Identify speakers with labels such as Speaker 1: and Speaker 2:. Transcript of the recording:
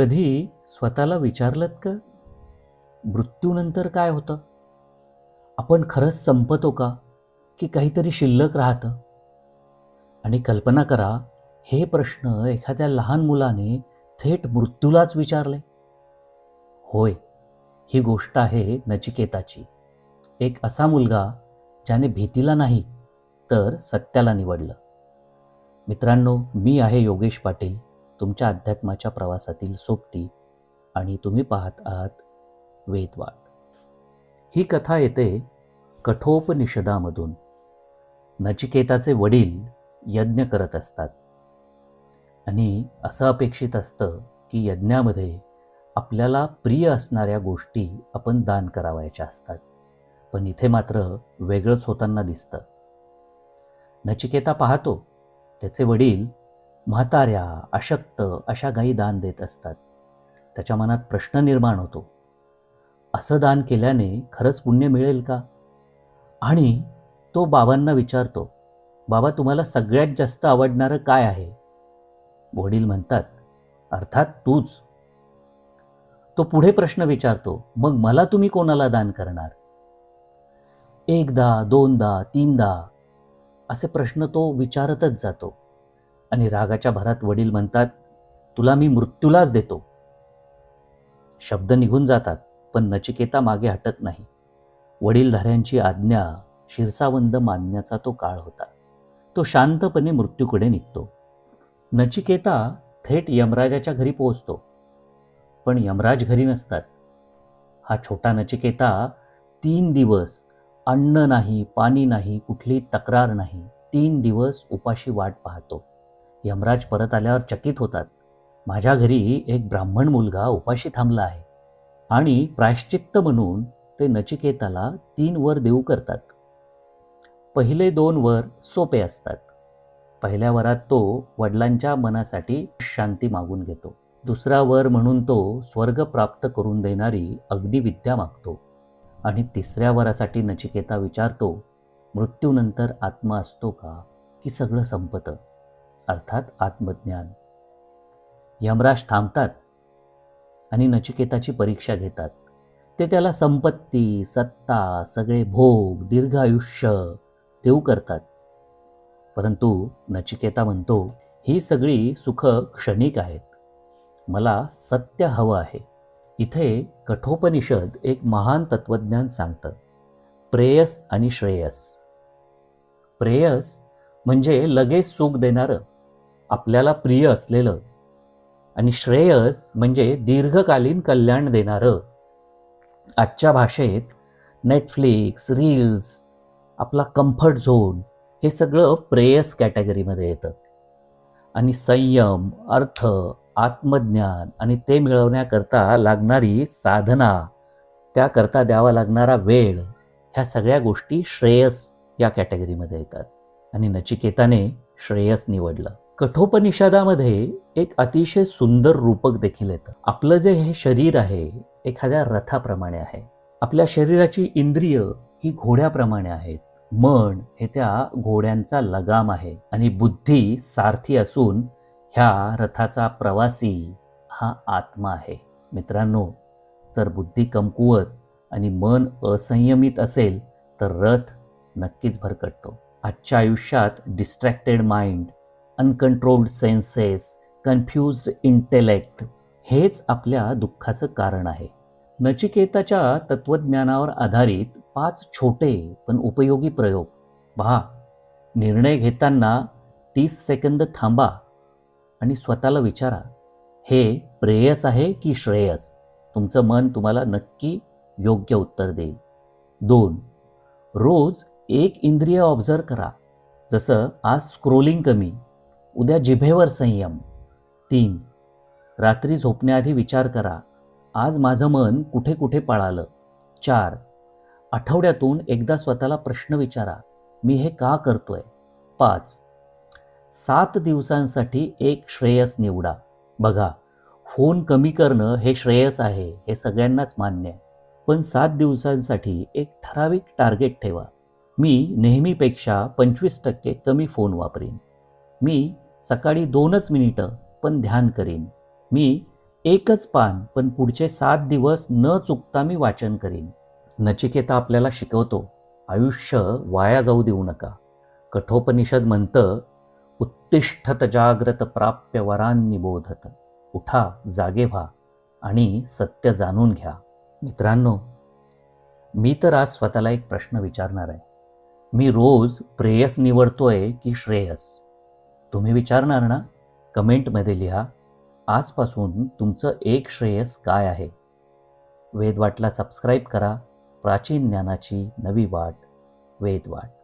Speaker 1: कधी स्वतःला विचारलत का? मृत्यूनंतर काय होतं? आपण खरंच संपतो का? की काहीतरी शिल्लक राहतं? आणि कल्पना करा हे प्रश्न एखाद्या लहान मुलाने थेट मृत्यूलाच विचारले. होय ही गोष्ट आहे नचिकेताची. एक असा मुलगा ज्याने भीतीला नाही तर सत्याला निवडलं. मित्रांनो मी आहे योगेश पाटील. तुमच्या अध्यात्माच्या प्रवासातील सोबती आणि तुम्ही पाहत आहात वेदवाट ही कथा येते कठोपनिषदामधून. नचिकेताचे वडील यज्ञ करत असतात. आणि असं अपेक्षित असतं की यज्ञामध्ये आपल्याला प्रिय असणाऱ्या गोष्टी आपण दान करावायच्या असतात. पण इथे मात्र वेगळंच होताना दिसतं. नचिकेता पाहतो. त्याचे वडील म्हाताऱ्या अशक्त अशा गायी दान देत असतात. त्याच्या मनात प्रश्न निर्माण होतो. असं दान केल्याने खरंच पुण्य मिळेल का? आणि तो बाबांना विचारतो बाबा तुम्हाला सगळ्यात जास्त आवडणारं काय आहे? वडील म्हणतात अर्थात तूच. तो पुढे प्रश्न विचारतो मग मला तुम्ही कोणाला दान करणार? एकदा दोनदा तीनदा असे प्रश्न तो विचारतच जातो. आणि रागाच्या भरात वडील म्हणतात तुला मी मृत्यूलाच देतो. शब्द निघून जातात पण नचिकेता मागे हटत नाही. वडीलधाऱ्यांची आज्ञा शिरसावंद मानण्याचा तो काळ होता. तो शांतपणे मृत्यूकडे निघतो. नचिकेता थेट यमराजाच्या घरी पोहोचतो. पण यमराज घरी नसतात. हा छोटा नचिकेता तीन दिवस अन्न नाही पाणी नाही कुठली तक्रार नाही तीन दिवस उपाशी वाट पाहतो. यमराज परत आल्यावर चकित होतात. माझ्या घरी एक ब्राह्मण मुलगा उपाशी थांबला आहे. आणि प्रायश्चित्त म्हणून ते नचिकेताला तीन वर देऊ करतात. पहिले दोन वर सोपे असतात. पहिल्या वरात तो वडिलांच्या मनासाठी शांती मागून घेतो. दुसरा वर म्हणून तो स्वर्ग प्राप्त करून देणारी अग्निविद्या मागतो. आणि तिसऱ्या वरासाठी नचिकेता विचारतो मृत्यूनंतर आत्मा असतो का? की सगळं संपतं? अर्थात आत्मज्ञान. यमराज थांबतात आणि नचिकेताची परीक्षा घेतात. ते त्याला संपत्ती सत्ता सगळे भोग दीर्घ आयुष्य देऊ करतात. परंतु नचिकेता म्हणतो ही सगळी सुख क्षणिक आहेत. मला सत्य हवं आहे. इथे कठोपनिषद एक महान तत्वज्ञान सांगतं. प्रेयस आणि श्रेयस. प्रेयस म्हणजे लगेच सुख देणारं. आपल्याला प्रिय असलेलं. आणि श्रेयस म्हणजे दीर्घकालीन कल्याण देणारं. आजच्या भाषेत नेटफ्लिक्स रील्स आपला कम्फर्ट झोन हे सगळं प्रेयस कॅटेगरीमध्ये येतं. आणि संयम अर्थ आत्मज्ञान आणि ते मिळवण्याकरता लागणारी साधना त्याकरता द्यावा लागणारा वेळ ह्या सगळ्या गोष्टी श्रेयस या कॅटेगरीमध्ये येतात. आणि नचिकेताने श्रेयस निवडलं. कठोपनिषदामध्ये एक अतिशय सुंदर रूपक देखील येतं. आपलं जे हे शरीर आहे एखाद्या रथाप्रमाणे आहे. आपल्या शरीराची इंद्रिय ही घोड्याप्रमाणे आहेत. मन हे त्या घोड्यांचा लगाम आहे आणि बुद्धी सारथी असून ह्या रथाचा प्रवासी हा आत्मा आहे. मित्रांनो जर बुद्धी कमकुवत आणि मन असंयमित असेल तर रथ नक्कीच भरकटतो. आजच्या आयुष्यात distracted mind uncontrolled senses confused intellect हेच आपल्या दुःखाचं कारण आहे. नचिकेताच्या तत्वज्ञानावर आधारित पाच छोटे पण उपयोगी प्रयोग. पहा निर्णय घेताना तीस सेकंद थांबा आणि स्वतःला विचारा हे प्रेयस आहे की श्रेयस? तुमचं मन तुम्हाला नक्की योग्य उत्तर देईल. दोन रोज एक इंद्रिय ऑब्झर्व करा. जसं आज स्क्रोलिंग कमी उद्या जिभेवर संयम. तीन रात्री झोपण्याआधी विचार करा आज माझं मन कुठे कुठे पळालं? चार आठवड्यातून एकदा स्वतःला प्रश्न विचारा मी हे का करतोय? पाच सात दिवसांसाठी एक श्रेयस निवडा. बघा फोन कमी करणं हे श्रेयस आहे हे सगळ्यांनाच मान्य. आहे पण सात दिवसांसाठी एक ठराविक टार्गेट ठेवा. मी नेहमीपेक्षा पंचवीस टक्के कमी फोन वापरीन. मी सकाळी दोनच मिनिटं पण ध्यान करीन. मी एकच पान पण पुढचे सात दिवस न चुकता मी वाचन करीन. नचिकेता आपल्याला शिकवतो आयुष्य वाया जाऊ देऊ नका. कठोपनिषद म्हणतं उत्तिष्ठत जाग्रत प्राप्य वरांनी बोधत उठा जागे व्हा आणि सत्य जाणून घ्या. मित्रांनो मी तर आज स्वतःला एक प्रश्न विचारणार आहे. मी रोज प्रेयस निवडतोय की श्रेयस? तुम्ही विचारणार ना? कमेंटमध्ये लिहा आजपासून तुमचं एक श्रेयस काय आहे? वेदवाटला सबस्क्राईब करा प्राचीन ज्ञानाची नवी वाट वेदवाट.